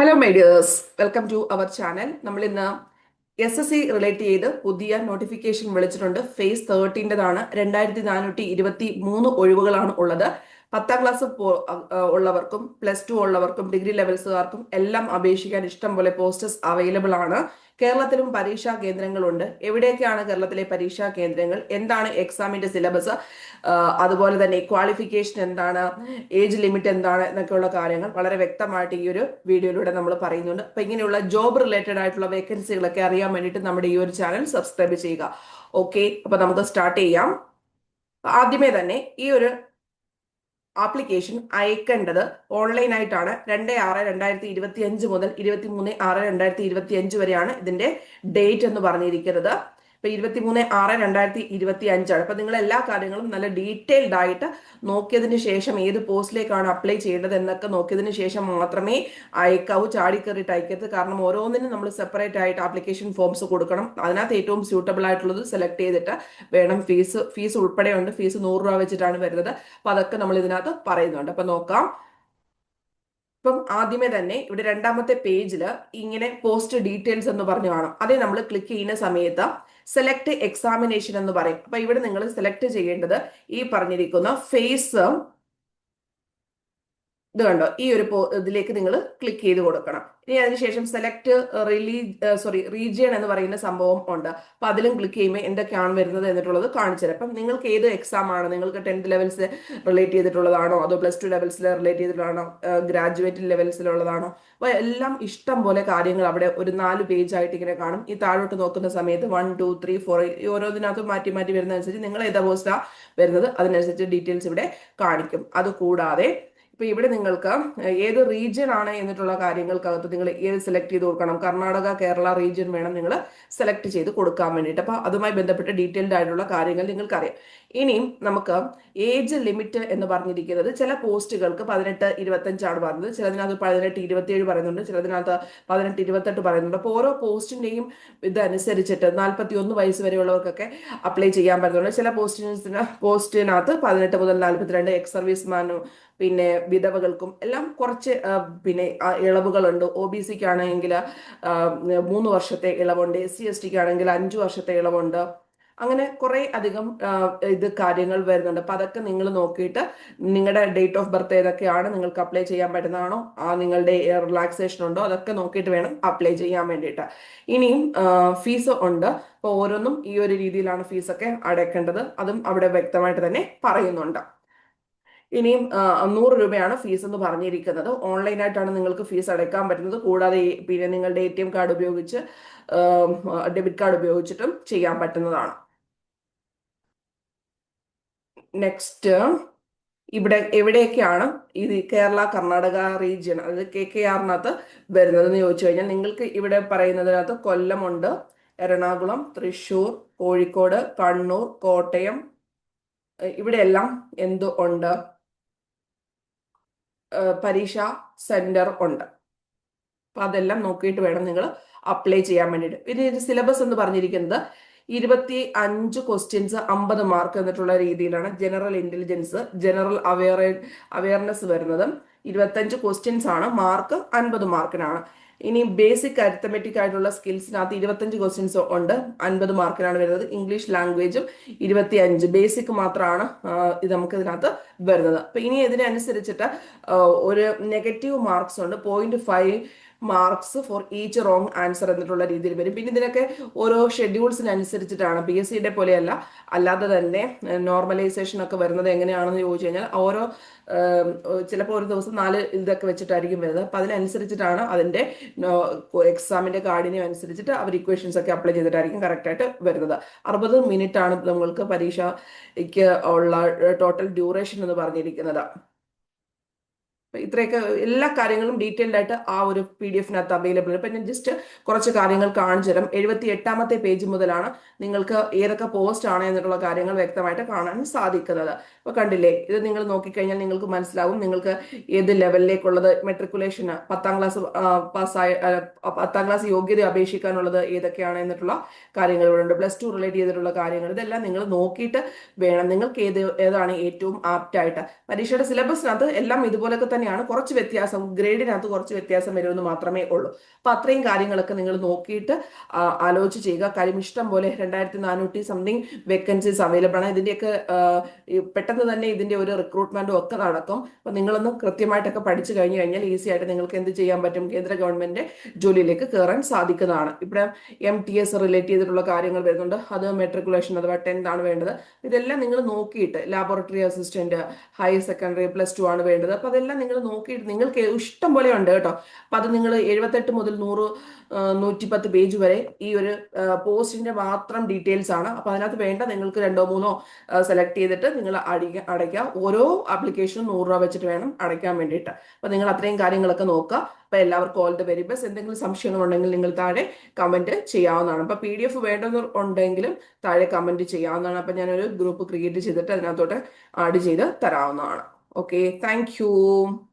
Hello my dears welcome to our channel നമ്മൾ ഇന്ന് S S C relate ചെയ്ത് പുതിയ നോട്ടിഫിക്കേഷൻ വിളിച്ചിട്ടുണ്ട്. ഫേസ് തേർട്ടീന്റെതാണ് രണ്ടായിരത്തി നാനൂറ്റി ഇരുപത്തി മൂന്ന് ഒഴിവുകളാണ് ഉള്ളത്. പത്താം ക്ലാസ് ഉള്ളവർക്കും പ്ലസ് ടു ഉള്ളവർക്കും ഡിഗ്രി ലെവൽസുകാർക്കും എല്ലാം അപേക്ഷിക്കാൻ ഇഷ്ടം പോലെ പോസ്റ്റസ് അവൈലബിൾ ആണ്. കേരളത്തിലും പരീക്ഷാ കേന്ദ്രങ്ങളുണ്ട്. എവിടെയൊക്കെയാണ് കേരളത്തിലെ പരീക്ഷാ കേന്ദ്രങ്ങൾ? എന്താണ് എക്സാമിന്റെ സിലബസ് അതുപോലെ തന്നെ ക്വാളിഫിക്കേഷൻ എന്താണ്? ഏജ് ലിമിറ്റ് എന്താണ്? എന്നൊക്കെയുള്ള കാര്യങ്ങൾ വളരെ വ്യക്തമായിട്ട് ഈ ഒരു വീഡിയോയിലൂടെ നമ്മൾ പറയുന്നുണ്ട്. അപ്പൊ ഇങ്ങനെയുള്ള ജോബ് റിലേറ്റഡ് ആയിട്ടുള്ള വേക്കൻസികളൊക്കെ അറിയാൻ വേണ്ടിയിട്ട് നമ്മുടെ ഈ ഒരു ചാനൽ സബ്സ്ക്രൈബ് ചെയ്യുക. ഓക്കെ അപ്പൊ നമുക്ക് സ്റ്റാർട്ട് ചെയ്യാം. ആദ്യമേ തന്നെ ഈ ഒരു ആപ്ലിക്കേഷൻ അയക്കേണ്ടത് ഓൺലൈൻ ആയിട്ടാണ്. രണ്ട് ആറ് രണ്ടായിരത്തി ഇരുപത്തി അഞ്ച് മുതൽ ഇരുപത്തി മൂന്ന് ആറ് രണ്ടായിരത്തി ഇരുപത്തി അഞ്ച് വരെയാണ് ഇതിന്റെ ഡേറ്റ് എന്ന് പറഞ്ഞിരിക്കുന്നത്. ഇപ്പൊ ഇരുപത്തി മൂന്ന് ആറ് രണ്ടായിരത്തി ഇരുപത്തി അഞ്ചാണ് അപ്പൊ നിങ്ങൾ എല്ലാ കാര്യങ്ങളും നല്ല ഡീറ്റെയിൽഡ് ആയിട്ട് നോക്കിയതിന് ശേഷം ഏത് പോസ്റ്റിലേക്കാണ് അപ്ലൈ ചെയ്യേണ്ടത് എന്നൊക്കെ നോക്കിയതിന് ശേഷം മാത്രമേ അയക്കാവൂ ചാടിക്കയറിയിട്ട് അയക്കരുത് കാരണം ഓരോന്നിനും നമ്മൾ സെപ്പറേറ്റ് ആയിട്ട് ആപ്ലിക്കേഷൻ ഫോംസ് കൊടുക്കണം. അതിനകത്ത് ഏറ്റവും സ്യൂട്ടബിൾ ആയിട്ടുള്ളത് സെലക്ട് ചെയ്തിട്ട് വേണം ഫീസ് ഫീസ് ഉൾപ്പെടെ ഉണ്ട് ഫീസ് നൂറ് രൂപ വെച്ചിട്ടാണ് വരുന്നത്. അപ്പൊ അതൊക്കെ നമ്മൾ ഇതിനകത്ത് പറയുന്നുണ്ട്. അപ്പൊ നോക്കാം. ഇപ്പം ആദ്യമേ തന്നെ ഇവിടെ രണ്ടാമത്തെ പേജിൽ ഇങ്ങനെ പോസ്റ്റ് ഡീറ്റെയിൽസ് എന്ന് പറഞ്ഞു കാണാം. അതേ നമ്മൾ ക്ലിക്ക് ചെയ്യുന്ന സമയത്ത് സെലക്ട് എക്സാമിനേഷൻ എന്ന് പറയും. അപ്പൊ ഇവിടെ നിങ്ങൾ സെലക്ട് ചെയ്യേണ്ടത് ഈ പറഞ്ഞിരിക്കുന്ന ഫേസ് ഇത് കണ്ടോ? ഈ ഒരു ഇതിലേക്ക് നിങ്ങൾ ക്ലിക്ക് ചെയ്ത് കൊടുക്കണം. ഇനി അതിനുശേഷം സെലക്ട് റിലീ സോറി റീജിയൺ എന്ന് പറയുന്ന സംഭവം ഉണ്ട്. അപ്പൊ അതിലും ക്ലിക്ക് ചെയ്യുമ്പോൾ എന്തൊക്കെയാണ് വരുന്നത് എന്നിട്ടുള്ളത് കാണിച്ചു തരാം. അപ്പം നിങ്ങൾക്ക് ഏത് എക്സാം ആണ്? നിങ്ങൾക്ക് ടെൻത്ത് ലെവൽസ് റിലേറ്റ് ചെയ്തിട്ടുള്ളതാണോ? അതോ പ്ലസ് ടു ലെവൽസിൽ റിലേറ്റ് ചെയ്തിട്ടുള്ളതാണോ? ഗ്രാജുവേറ്റ് ലെവൽസിലുള്ളതാണോ അപ്പോൾ എല്ലാം ഇഷ്ടം പോലെ കാര്യങ്ങൾ അവിടെ ഒരു നാല് പേജ് ആയിട്ട് ഇങ്ങനെ കാണും. ഈ താഴോട്ട് നോക്കുന്ന സമയത്ത് വൺ ടു ത്രീ ഫോർ ദിനത്തും മാറ്റി മാറ്റി വരുന്നതനുസരിച്ച് നിങ്ങൾ ഏതാ പോസ്റ്റാ വരുന്നത്? അതിനനുസരിച്ച് ഡീറ്റെയിൽസ് ഇവിടെ കാണിക്കും. അത് കൂടാതെ ഇപ്പൊ ഇവിടെ നിങ്ങൾക്ക് ഏത് റീജിയൻ ആണ് എന്നിട്ടുള്ള കാര്യങ്ങൾക്കകത്ത് നിങ്ങൾ ഏത് സെലക്ട് ചെയ്ത് കൊടുക്കണം? കർണാടക കേരള റീജിയൻ വേണം നിങ്ങൾ സെലക്ട് ചെയ്ത് കൊടുക്കാൻ വേണ്ടിയിട്ട്. അപ്പൊ അതുമായി ബന്ധപ്പെട്ട് ഡീറ്റെയിൽഡ് ആയിട്ടുള്ള കാര്യങ്ങൾ നിങ്ങൾക്കറിയാം. ഇനിയും നമുക്ക് ഏജ് ലിമിറ്റ് എന്ന് പറഞ്ഞിരിക്കുന്നത് ചില പോസ്റ്റുകൾക്ക് പതിനെട്ട് ഇരുപത്തഞ്ചാണ് പറഞ്ഞത്. ചിലതിനകത്ത് പതിനെട്ട് ഇരുപത്തിയേഴ് പറയുന്നുണ്ട്. ചിലതിനകത്ത് പതിനെട്ട് ഇരുപത്തെട്ട് പറയുന്നുണ്ട്. അപ്പോൾ ഓരോ പോസ്റ്റിന്റെയും ഇതനുസരിച്ചിട്ട് നാൽപ്പത്തി ഒന്ന് വയസ്സ് വരെയുള്ളവർക്കൊക്കെ അപ്ലൈ ചെയ്യാൻ പറ്റുന്നുണ്ട്. ചില പോസ്റ്റിന് പോസ്റ്റിനകത്ത് പതിനെട്ട് മുതൽ നാൽപ്പത്തിരണ്ട് എക്സ് സർവീസ്മാനും പിന്നെ വിധവകൾക്കും എല്ലാം കുറച്ച് പിന്നെ ഇളവുകളുണ്ട്. ഒ ബി സിക്ക് ആണെങ്കിൽ മൂന്ന് വർഷത്തെ ഇളവുണ്ട്. എസ് സി എസ് ടിക്ക് ആണെങ്കിൽ അഞ്ചു വർഷത്തെ ഇളവുണ്ട്. അങ്ങനെ കുറെ അധികം ഇത് കാര്യങ്ങൾ വരുന്നുണ്ട്. അപ്പൊ അതൊക്കെ നിങ്ങൾ നോക്കിയിട്ട് നിങ്ങളുടെ ഡേറ്റ് ഓഫ് ബർത്ത് ഏതൊക്കെയാണ് നിങ്ങൾക്ക് അപ്ലൈ ചെയ്യാൻ പറ്റുന്നതാണോ ആ നിങ്ങളുടെ റിലാക്സേഷൻ ഉണ്ടോ അതൊക്കെ നോക്കിയിട്ട് വേണം അപ്ലൈ ചെയ്യാൻ വേണ്ടിയിട്ട്. ഇനിയും ഫീസ് ഉണ്ട്. അപ്പോൾ ഓരോന്നും ഈ ഒരു രീതിയിലാണ് ഫീസൊക്കെ അടയ്ക്കേണ്ടത്. അതും അവിടെ വ്യക്തമായിട്ട് തന്നെ പറയുന്നുണ്ട്. ഇനിയും നൂറ് രൂപയാണ് ഫീസ് എന്ന് പറഞ്ഞിരിക്കുന്നത്. ഓൺലൈനായിട്ടാണ് നിങ്ങൾക്ക് ഫീസ് അടയ്ക്കാൻ പറ്റുന്നത്. കൂടാതെ പിന്നെ നിങ്ങളുടെ എ ടി എം കാർഡ് ഉപയോഗിച്ച് ഡെബിറ്റ് കാർഡ് ഉപയോഗിച്ചിട്ടും ചെയ്യാൻ പറ്റുന്നതാണ്. നെക്സ്റ്റ് ഇവിടെ എവിടെയൊക്കെയാണ് ഇത് കേരള കർണാടക റീജിയൻ അതായത് കെ കെ ആറിനകത്ത് വരുന്നതെന്ന് ചോദിച്ചു കഴിഞ്ഞാൽ നിങ്ങൾക്ക് ഇവിടെ പറയുന്നതിനകത്ത് കൊല്ലമുണ്ട് എറണാകുളം തൃശൂർ കോഴിക്കോട് കണ്ണൂർ കോട്ടയം ഇവിടെയെല്ലാം എന്തോ ഉണ്ട്? പരീക്ഷ സെന്റർ ഉണ്ട്. അപ്പൊ അതെല്ലാം നോക്കിയിട്ട് വേണം നിങ്ങൾ അപ്ലൈ ചെയ്യാൻ വേണ്ടിയിട്ട്. പിന്നെ സിലബസ് എന്ന് പറഞ്ഞിരിക്കുന്നത് ഇരുപത്തി അഞ്ച് ക്വസ്റ്റ്യൻസ് അമ്പത് മാർക്ക് എന്നിട്ടുള്ള രീതിയിലാണ് general intelligence general aware awareness വരുന്നത്. ഇരുപത്തഞ്ച് ക്വസ്റ്റ്യൻസ് ആണ് മാർക്ക് അൻപത് മാർക്കിനാണ് ഇനി ബേസിക് അരിത്തമെറ്റിക് ആയിട്ടുള്ള സ്കിൽസിനകത്ത് ഇരുപത്തഞ്ച് ക്വസ്റ്റ്യൻസ് ഉണ്ട്. അൻപത് മാർക്കിനാണ് വരുന്നത്. ഇംഗ്ലീഷ് ലാംഗ്വേജും ഇരുപത്തി അഞ്ച് ബേസിക് മാത്രമാണ് ഇത് നമുക്ക് ഇതിനകത്ത് വരുന്നത്. അപ്പൊ ഇനി ഇതിനനുസരിച്ചിട്ട് ഒരു നെഗറ്റീവ് മാർക്സ് ഉണ്ട്. Point five marks for each wrong answer എന്നിട്ടുള്ള രീതിയിൽ വരും. പിന്നെ ഇതിനൊക്കെ ഓരോ ഷെഡ്യൂൾസിനനുസരിച്ചിട്ടാണ് പി എസ് സിയുടെ പോലെയല്ല. അല്ലാതെ തന്നെ നോർമലൈസേഷൻ ഒക്കെ വരുന്നത് എങ്ങനെയാണെന്ന് ചോദിച്ചു കഴിഞ്ഞാൽ ഓരോ ചിലപ്പോൾ ഒരു ദിവസം നാല് ഇതൊക്കെ വെച്ചിട്ടായിരിക്കും വരുന്നത്. അപ്പം അതിനനുസരിച്ചിട്ടാണ് അതിന്റെ എക്സാമിന്റെ കാഠിന്യം അനുസരിച്ചിട്ട് അവർ ഇക്വേഷൻസ് ഒക്കെ അപ്ലൈ ചെയ്തിട്ടായിരിക്കും കറക്റ്റായിട്ട് വരുന്നത്. അറുപത് മിനിറ്റ് ആണ് നമ്മൾക്ക് പരീക്ഷയ്ക്ക് ഉള്ള ടോട്ടൽ ഡ്യൂറേഷൻ എന്ന് പറഞ്ഞിരിക്കുന്നത്. ഇത്രയൊക്കെ എല്ലാ കാര്യങ്ങളും ഡീറ്റെയിൽഡ് ആയിട്ട് ആ ഒരു പി ഡി എഫിനകത്ത് അവൈലബിൾ ഇപ്പം ഞാൻ ജസ്റ്റ് കുറച്ച് കാര്യങ്ങൾ കാണിച്ചു തരാം. എഴുപത്തി എട്ടാമത്തെ പേജ് മുതലാണ് നിങ്ങൾക്ക് ഏതൊക്കെ പോസ്റ്റ് ആണ് എന്നുള്ള കാര്യങ്ങൾ വ്യക്തമായിട്ട് കാണാൻ സാധിക്കുന്നത്. അപ്പോൾ കണ്ടില്ലേ ഇത് നിങ്ങൾ നോക്കിക്കഴിഞ്ഞാൽ നിങ്ങൾക്ക് മനസ്സിലാവും നിങ്ങൾക്ക് ഏത് ലെവലിലേക്കുള്ളത് മെട്രിക്കുലേഷന് പത്താം ക്ലാസ് പാസ്സായ പത്താം ക്ലാസ് യോഗ്യത അപേക്ഷിക്കാനുള്ളത് ഏതൊക്കെയാണ് എന്നിട്ടുള്ള കാര്യങ്ങൾ ഇവിടെ ഉണ്ട്. പ്ലസ് ടു റിലേറ്റ് ചെയ്തിട്ടുള്ള കാര്യങ്ങൾ ഇതെല്ലാം നിങ്ങൾ നോക്കിയിട്ട് വേണം. നിങ്ങൾക്ക് ഏത് ഏതാണ് ഏറ്റവും ആപ്റ്റായിട്ട് പരീക്ഷയുടെ സിലബസിനകത്ത് എല്ലാം ഇതുപോലൊക്കെ തന്നെയാണ് കുറച്ച് വ്യത്യാസം ഗ്രേഡിനകത്ത് കുറച്ച് വ്യത്യാസം വരുമെന്ന് മാത്രമേ ഉള്ളൂ. അപ്പൊ അത്രയും കാര്യങ്ങളൊക്കെ നിങ്ങൾ നോക്കിയിട്ട് ആലോചിച്ച് ചെയ്യുക. കാര്യം ഇഷ്ടം പോലെ രണ്ടായിരത്തി നാനൂറ്റി സംതിങ് വേക്കൻസീസ് അവൈലബിൾ ആണ്. ഇതിന്റെയൊക്കെ പെട്ടെന്ന് തന്നെ ഇതിന്റെ ഒരു റിക്രൂട്ട്മെന്റും ഒക്കെ നടക്കും. അപ്പൊ നിങ്ങളൊന്ന് കൃത്യമായിട്ടൊക്കെ പഠിച്ചു കഴിഞ്ഞു കഴിഞ്ഞാൽ ഈസി ആയിട്ട് നിങ്ങൾക്ക് എന്ത് ചെയ്യാൻ പറ്റും? കേന്ദ്ര ഗവൺമെന്റ് ജോലിയിലേക്ക് കയറാൻ സാധിക്കുന്നതാണ്. ഇവിടെ എം ടി എസ് റിലേറ്റ് ചെയ്തിട്ടുള്ള കാര്യങ്ങൾ വരുന്നുണ്ട്. അത് മെട്രിക്കുലേഷൻ അഥവാ ടെൻത്ത് ആണ് വേണ്ടത്. ഇതെല്ലാം നിങ്ങൾ നോക്കിയിട്ട് laboratory assistant higher secondary plus two ആണ് വേണ്ടത്. അപ്പൊ അതെല്ലാം നിങ്ങൾ നോക്കിയിട്ട് നിങ്ങൾക്ക് ഇഷ്ടം പോലെ ഉണ്ട് കേട്ടോ. അപ്പൊ അത് നിങ്ങൾ എഴുപത്തെട്ട് മുതൽ നൂറ് നൂറ്റിപ്പത്ത് പേജ് വരെ ഈ ഒരു പോസ്റ്റിന്റെ മാത്രം ഡീറ്റെയിൽസ് ആണ്. അപ്പൊ അതിനകത്ത് വേണ്ട നിങ്ങൾക്ക് രണ്ടോ മൂന്നോ സെലക്ട് ചെയ്തിട്ട് നിങ്ങൾ അടിക്ക അടയ്ക്കുക ഓരോ ആപ്ലിക്കേഷനും നൂറ് രൂപ വെച്ചിട്ട് വേണം അടയ്ക്കാൻ വേണ്ടിയിട്ട്. അപ്പൊ നിങ്ങൾ അത്രയും കാര്യങ്ങളൊക്കെ നോക്കുക. അപ്പൊ എല്ലാവർക്കും ഓൾ ദ വെരി ബെസ്റ്റ് എന്തെങ്കിലും സംശയങ്ങൾ ഉണ്ടെങ്കിൽ നിങ്ങൾ താഴെ കമന്റ് ചെയ്യാവുന്നതാണ്. അപ്പൊ പി ഡി എഫ് വേണ്ടെന്ന് ഉണ്ടെങ്കിലും താഴെ കമന്റ് ചെയ്യാവുന്നതാണ്. അപ്പൊ ഞാനൊരു ഗ്രൂപ്പ് ക്രിയേറ്റ് ചെയ്തിട്ട് അതിനകത്തോട്ട് ആഡ് ചെയ്ത് തരാവുന്നതാണ്. Okay, thank you.